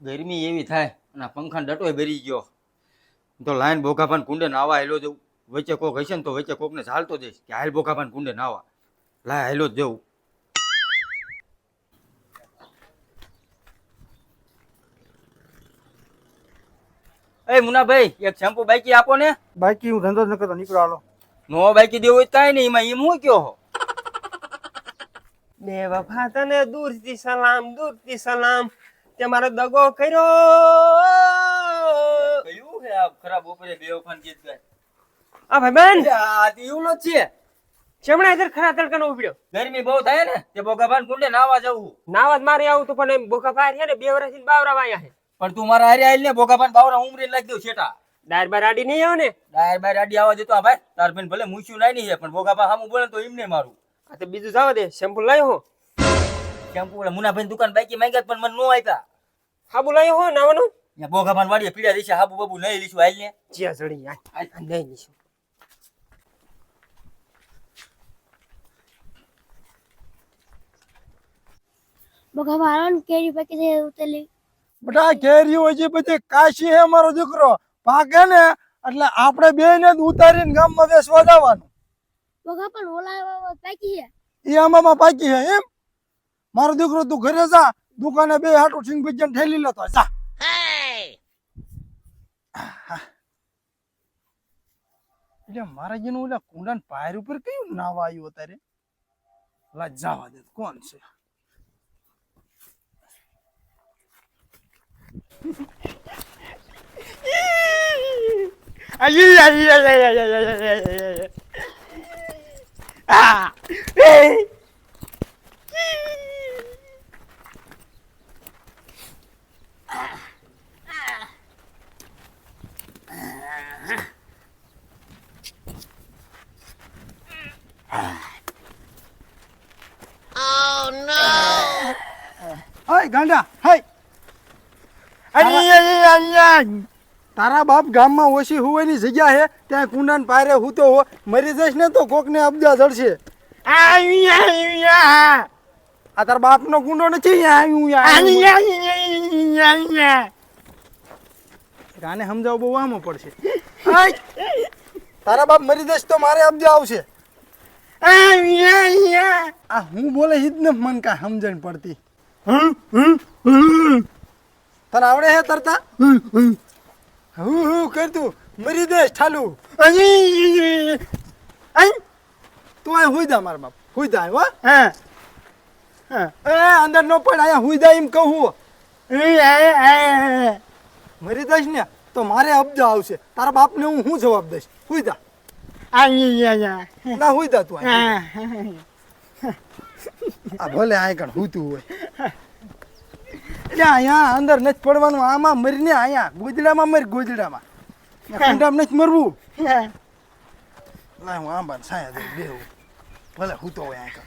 ગરમી એવી થાય અને આ પંખા ડટોય ભરી ગયો. તો લાઈન બોઘાભાન કુંડે નાવા હેલો જવું વચ્ચે કોક હશે ને તો વચ્ચે કોકને ઝાલતો જઈશ કે હાલ બોઘાભાન કુંડે નાવા. લાય હેલો જ જવું એ મુનાભાઈ એક શેમ્પુ બાકી આપો ને. બાકી હું ધંધો જ ન કરતો નીકળો હાલો. નો બાકી દેવું કાંઈ નહીં એમાં એમ હું કયો હો બે વફા તને દૂરથી સલામ દૂરથી સલામ. તે મારો દગો કર્યો. કયું હે આ ખરાબ ગીત ગાય? આ ભાઈ બેન આ છે ઇધર ખરા તડકાનો ઉભડ્યો ગરમી બહુ થાય ને તે બોઘાભાન કુંડે નાવા જવું. નાવાજ મારે આવું તો પણ એમ પાર છે ને બે વર્ષથી બાવરા વાયા છે. પણ તું મારા હારે આવીને બોઘાભાન બાવરા ઉમરી નાખી દઉં છેટા. ડાયર બાર આડી નહીં આવે ને. ડાયર બાર આડી આવવા દેતો આ ભાઈ તાર બેન ભલે મૂછ્યું નાઈ નહીં છે પણ બોઘાભા સામું બોલે તો એમને મારું. આ તો બીજું જવા દે શેમ્પુ લાવ્યો હો. શેમ્પુ ઓલા મુનાભાઈ દુકાન બાકી માંગ્યા પણ મને નો આપ્યા. હાબુ લાયો હો નાવાનું? ત્યાં બોઘાભાન વાડીએ પીડા દેશે હાબુ બાબુ નહીં લીશું હાલ ને. જ્યાં જડી નહીં નીશું બગા કેરી પાકી દે ઉતલી. બટા કેરી હોય છે પછી કાશી હે મારો દીકરો પાકે ને એટલે આપણે બે ને ઉતારીને ગામમાં બેસવા જવાનું. બગા પણ ઓલા પાકી છે? એ આમાં પાકી છે એમ? મારો દીકરો તું ઘરે જા દુકાને બે હાટો સિંગ ભીજન ઠેલી લેતો જા એટલે મારા જેનું ઓલા કુંડા પાયર ઉપર કયું નાવા આવ્યું અત્યારે લા જવા દે કોણ છે ગાંડા હાય તારા બાપ ગામમાં ઓછી હોવાની જગ્યા છે ત્યાં કુંડાન પારે હું. તો મરી જઈશ ને તો કોકને અબજા જડશે. આ તારા બાપનો કુંડો નથી આને સમજાવ બહુ આમાં પડશે. તારા બાપ મરી જઈશ તો મારે અબજા આવશે. આ હું બોલે હિત ને મન કા સમજણ પડતી. તને આવડે હે તરતા? હું હું કરતું? મરી દઈશ ઠાલુ. તું આ હુઈ જા મારા બાપ. હુઈ જા હો. હા. એ અંદર નો પડ આયા હુઈ જા એમ કહું મરી દઈશ ને તો મારે અબજા આવશે. તારા બાપને હું શું જવાબ દઈશ? હુઈ જા. ના હુઈ જા તું આ આ ભલે આ કણ હુતું હોય. એટલે અહીંયા અંદર નથી પડવાનું આમાં મરીને અહીંયા ગોદડામાં મરી ગોદડામાં. કુંડામાં નથી મરવું. ના હું આંબા છાયા દે બેહું. ભલે હુતો હોય આ કણ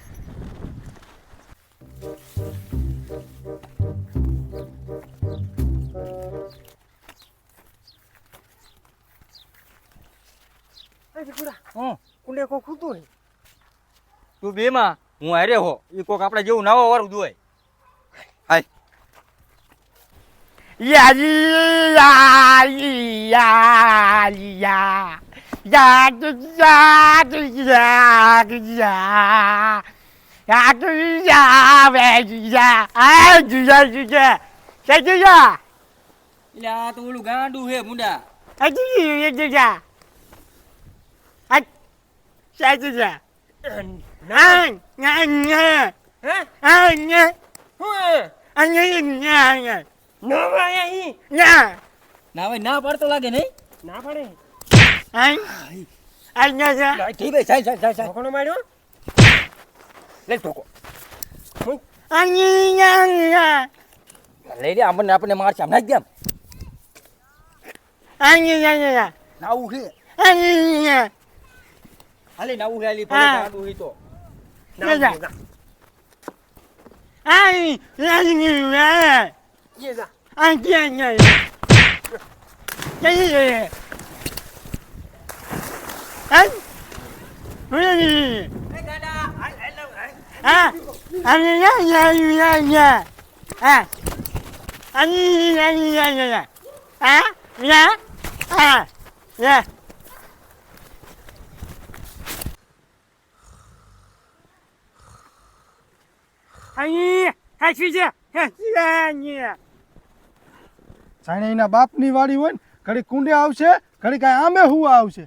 હું કુંડે કો ખૂતું નહીં તું બે માં હું હારે હો એ કોક આપણે જેવું નાવા વાળું દોય હાય એટલે આ તો ઓલું ગાંડું હે આ હે હું અહીંયા વાયા ઈ. ના ભાઈ ના પડતો લાગે નહીં. ના પડે. લાય, ઠીક છે સાઈ સાઈ સાઈ સાઈ ઢોકણો માર્યો? લે ઠોકો. લઈ લે આપણને આપણને મારશે નાવું છે હાલે નાવું છે હાલી ભલે હા. ગાંડું હે તો ના જા ये जा Ani, ani, ani, ani. Ah, ya, ah, ya. Ani, હાચી છે, હાચવી છે. જાણે એના બાપની વાડી હોય ને ઘડી કુંડે આવશે ઘડી કાંઈ આમે હુવા આવશે.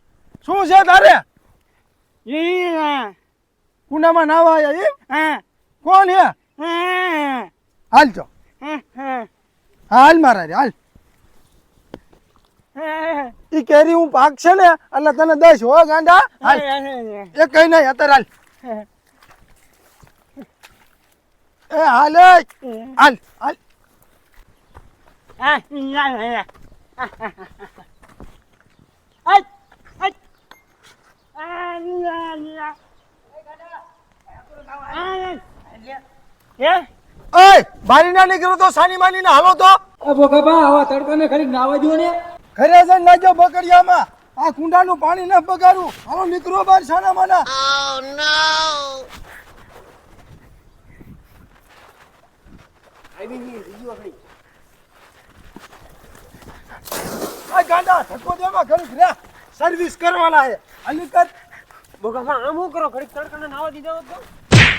શું છે તારે? કુંડામાં નાવા આવ્યા એમ કોણ હે? હાલ જો. હા હાલ મારા રે હાલ. ઈ કેરી હું પાક છે ને એટલે તને દઈશ હો ગાંડા? હાલ. એ કઈ નહીં અત્યારે હાલ. એ હાલ એ. હાલ હાલ બારી ના નીકળો તો સાની માની ના હાલો તો આવા તડકાને ખરી નાવા જો ને ઘરે જઈને નાખ્યો બકડિયામાં આ કુંડાનું પાણી ના બગાડું હાલો નીકળો બાર સાના માના ગાંડા ધક્કો દેવા ઘડીક રે સર્વિસ કરવાના છે. અલીકત બોગા આમ હું કરો? ઘડીક તડકાને નાવા દીધા હોત તો?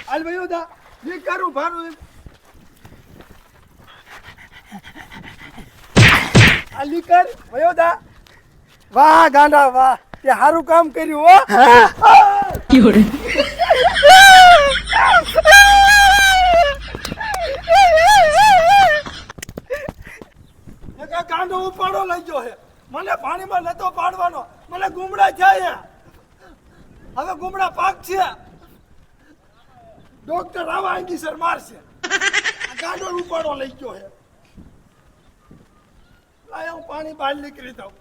હાલ ભાઈ ઉદા જે કરું ભારું અલીકર કર વાહ ગાંડા વાહ. તે સારું કામ કર્યું હો. મને પાણીમાં નતો પાડવાનો. મને ગુમડા જાય હવે ગુમડા પાક છે. ડોક્ટર આવા આંગી સર મારશે ગાડો ઉપાડો લઈ ગયો હે લાય, હું પાણી બહાર નીકળી દઉં